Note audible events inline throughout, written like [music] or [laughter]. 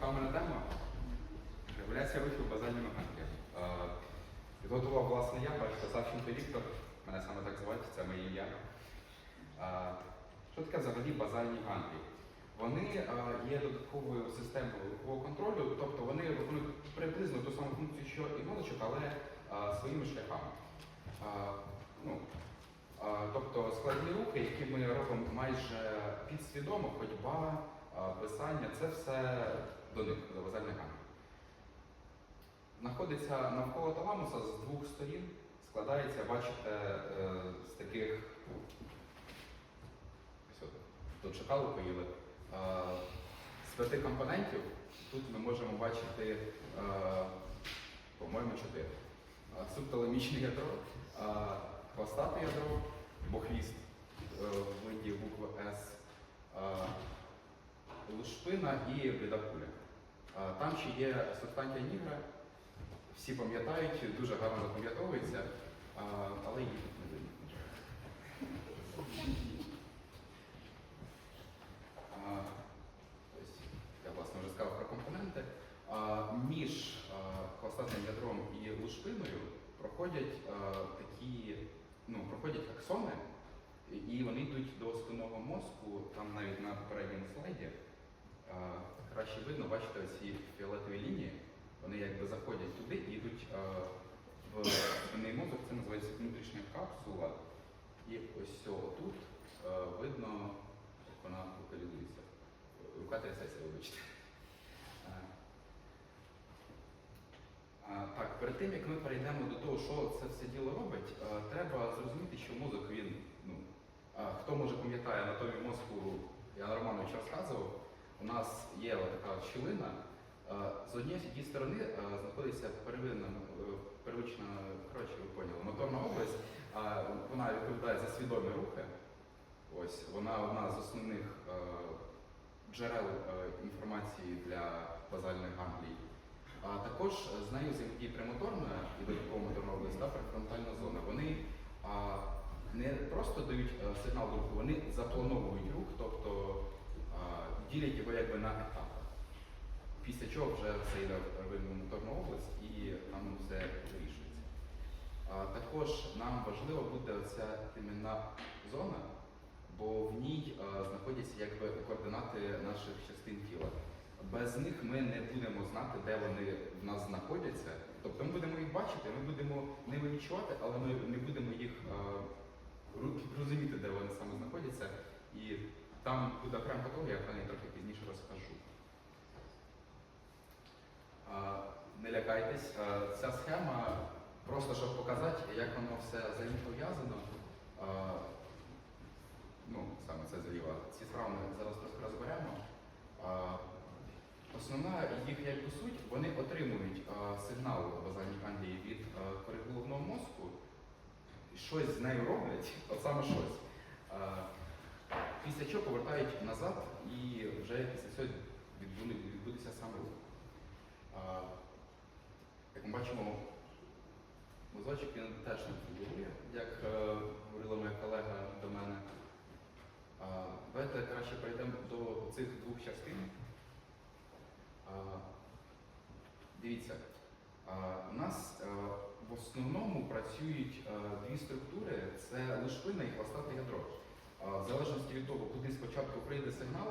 яка в мене тема? Регуляція рухів базальної механіки. Е, Підготував власне я, бачите, Савченко Віктор, мене саме так звати, це моє ім'я. Е, Що таке взагалі базальні ганглії? Вони е, є додатковою системою рухового контролю, тобто вони виконують приблизно ту саму функцію, що і мозочок, але своїми шляхами. Ну, тобто складні рухи, які ми робимо майже підсвідомо, ходьба, писання, це все до них, базальних ганглів. Знаходиться навколо таламуса з двох сторін, складається, бачите, е, з таких ось тут шакали поїли. е, З п'яти компонентів тут ми можемо бачити, е, по-моєму, чотири. Е, Субталамічне ядро, хвостате ядро, бо хвіст в виді букви С, лушпина і блідакуля. Е, Там ще є субстанція нігра, всі пам'ятають, дуже гарно запам'ятовується, але її тут не видно. Я власне вже сказав про компоненти. Між а, ядром і лушпиною проходять такі, ну, проходять аксони, і вони йдуть до спинного мозку, там навіть на попередньому слайді. Видно, бачите, ці фіолетові лінії. Вони якби заходять туди і йдуть е, в спинний мозок, це називається внутрішня капсула. І ось тут е, видно, як вона локалізується. Рука трясеться, вибачте. Е, Так, перед тим як ми перейдемо до того, що це все діло робить, треба зрозуміти, що мозок він, ну, хто може пам'ятає анатомію мозку, я Романович розказував, у нас є така щілина. Е, З однієї сторони е, знаходиться первинна, е, первична, коротше, ви поняли, моторна область. Вона відповідає за свідомі рухи. Ось вона одна з основних джерел інформації для базальних ганглій. А також з нею взаємодіє премоторна і додаткова моторна область та префронтальна зона. Вони не просто дають сигнал руху, вони заплановують рух, тобто ділять його якби на етапи. Після чого вже це йде в моторну область і там все вирішується. Також нам важливо буде ця темінна зона, бо в ній знаходяться якби координати наших частин тіла. Без них ми не будемо знати, де вони в нас знаходяться. Тобто ми будемо їх бачити, ми будемо ними відчувати, але ми не будемо їх а, розуміти, де вони саме знаходяться. І там буде окрема патологія, я про неї трохи пізніше розкажу. Не лякайтесь, ця схема просто щоб показати, як воно все взаємопов'язано. Ну, саме це зліва. Ці справи ми зараз розберемо. Основна їх якби суть, вони отримують сигнал базальні ганглії від а, кори головного мозку, щось з нею роблять, от саме щось. А, Після чого повертають назад і вже після цього відбуде- відбудеться саме рух. А, Як ми бачимо, мозочок він теж не фігурує, як е, говорила моя колега до мене. А, Давайте краще перейдемо до цих двох частин. А, Дивіться, а, у нас е, в основному працюють е, дві структури: це лишпина і хвостате ядро. Від того, куди спочатку прийде сигнал,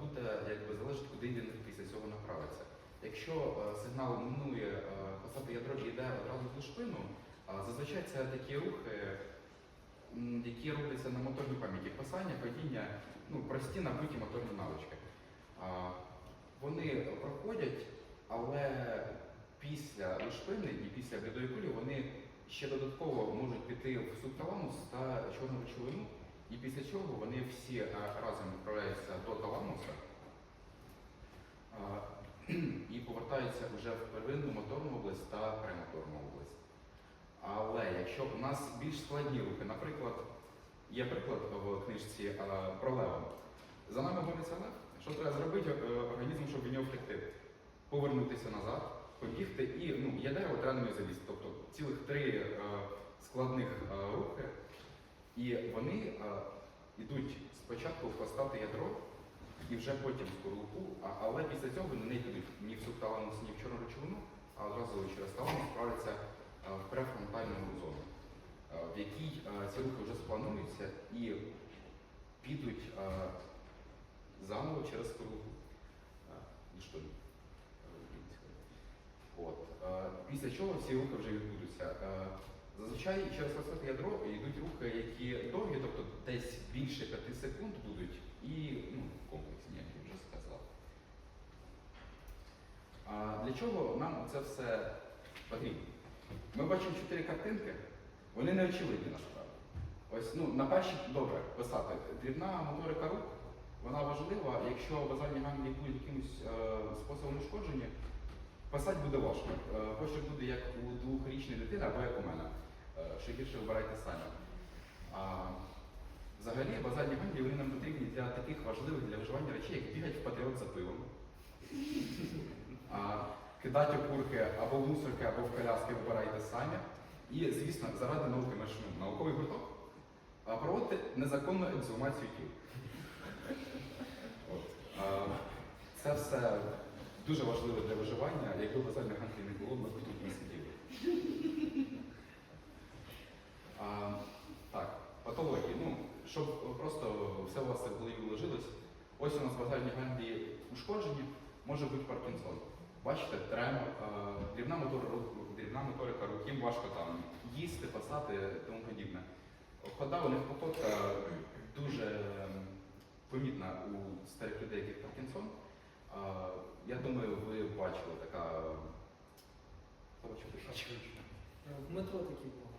буде якби залежить, куди він після цього направиться. Якщо е, сигнал минує е, хвостате ядро йде одразу в лишпину, а, зазвичай це такі рухи, які робляться на моторній пам'яті. Писання, ходіння, ну, прості набуті моторні навички. Вони проходять, але після лишпини і після блідої кулі вони ще додатково можуть піти в субталамус та чорну речовину, і після чого вони всі е, разом відправляються до таламуса і повертаються вже в первинну моторну область та премоторну область. Але якщо у нас більш складні рухи, наприклад, є приклад в книжці про лева. За нами гониться лев. Що треба зробити е, організму, щоб від нього втекти? Повернутися назад, побігти і ну, є дерево, треба нього залізти. Тобто цілих три е, складних рухи. І вони йдуть спочатку в ядро, і вже потім в скорлупу, але після цього вони не йдуть ні в субталамус, ні в чорну речовину, а одразу через таламус справляться в префронтальну зону, в якій ці рухи вже сплануються і підуть заново через скорлупу. Ну. От. Після чого ці рухи вже відбудуться. Зазвичай через фосфатне ядро йдуть рухи, які довгі, тобто десь більше 5 секунд будуть, і ну, комплексні, як я вже сказав. А для чого нам це все потрібно? Ми бачимо чотири картинки, вони не очевидні насправді. Ось ну, на першій добре писати. Дрібна моторика рук, вона важлива, якщо базальні ганглії будуть якимось е, способом ушкоджені, писати буде важко. Е, почерк буде як у двохрічної дитини або як у мене. Е, що гірше вибирайте самі. Взагалі, базальні ганглії вони нам потрібні для таких важливих для виживання речей, як бігати в патріот за пивом. Кидати окурки або в мусорки, або в коляски вибирайте самі. І, звісно, заради науки наш ну, науковий гурток а, проводити незаконну ексгумацію тіл. Це все дуже важливо для виживання. Якби базальних ганглів не було, ми б тут не сиділи. А, так, патології. Ну, щоб просто все у вас в голові вложилось. Ось у нас базальні ганглії ушкоджені, може бути Паркінсон. Бачите, трем, е, дрібна, дрібна моторика рук, їм важко там їсти, пасати тому подібне. Хода у них походка дуже ем, помітна у старих людей, яких Паркінсон. Я думаю, ви бачили така. Хто бачив метро такі були.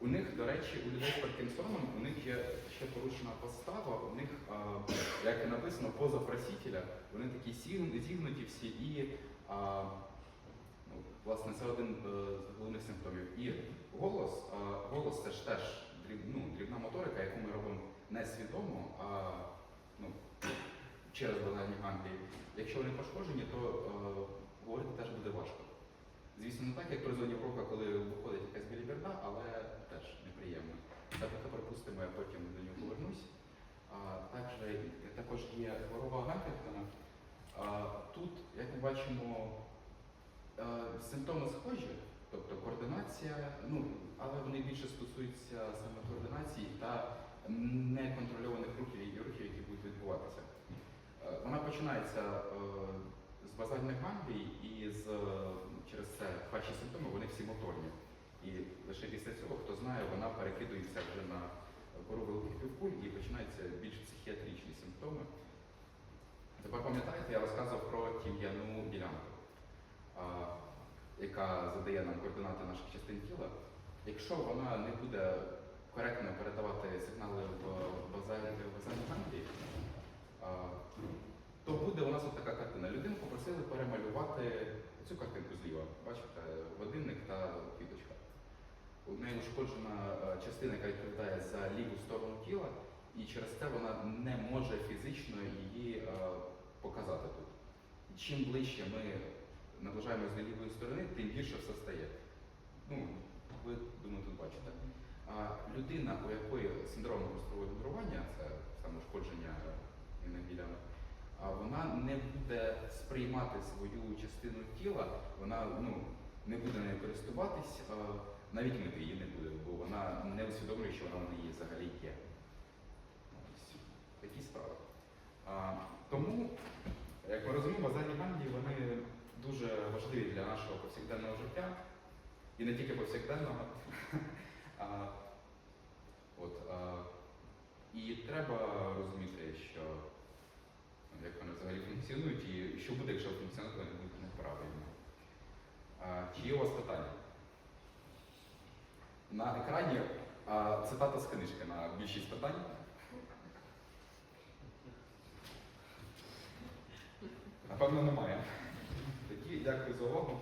А, у них, до речі, у людей з Паркінсоном у них є ще порушена постава, у них, а, як і написано, поза просителя, вони такі зігнуті всі і а, ну, власне це один е, з головних симптомів. І голос, а, голос це ж теж дріб, ну, дрібна моторика, яку ми робимо не свідомо, а ну, через банальні ганглії. Якщо вони пошкоджені, то е, говорити теж буде важко. Звісно, не так, як при зоні рока, коли виходить якась біліберда, але теж неприємно. Це таке припустимо, я потім до нього повернусь. Також, також є хвороба Гампертона. Тут, як ми бачимо, симптоми схожі, тобто координація, ну, але вони більше стосуються саме координації та неконтрольованих рухів і рухів, які будуть відбуватися. Вона починається е, з базальних ганглій і з, через це перші симптоми вони всі моторні. І лише після цього, хто знає, вона перекидується вже на кору великих півкуль і починаються більш психіатричні симптоми. Тепер пам'ятаєте, я розказував про тім'яну ділянку, яка задає нам координати наших частин тіла. Якщо вона не буде коректно передавати сигнали в базальні базальні ганглії, а, то буде у нас от така картина. Людину попросили перемалювати цю картинку зліва. Бачите, годинник та квіточка. Ушкоджена е, частина, яка відповідає за ліву сторону тіла, і через це вона не може фізично її е, показати тут. Чим ближче ми наближаємося до лівої сторони, тим більше все стає. Ну, ви думаю, тут бачите. А людина, у якої синдром розстрового генерування, це саме ушкодження інних вона не буде сприймати свою частину тіла, вона ну, не буде нею користуватись, навіть мити її не буде, бо вона не усвідомлює, що вона в неї взагалі є. Ось такі справи. А, тому, як ми розуміємо, базальні ганглії вони дуже важливі для нашого повсякденного життя. І не тільки повсякденного. [laughs] А, от, а, і треба розуміти, що як вони взагалі функціонують, і що буде, якщо функціонувати вони будуть неправильно. А, чи є у вас питання? На екрані а, цитата з книжки на більшість питань. Напевно, немає. Такі, дякую за увагу.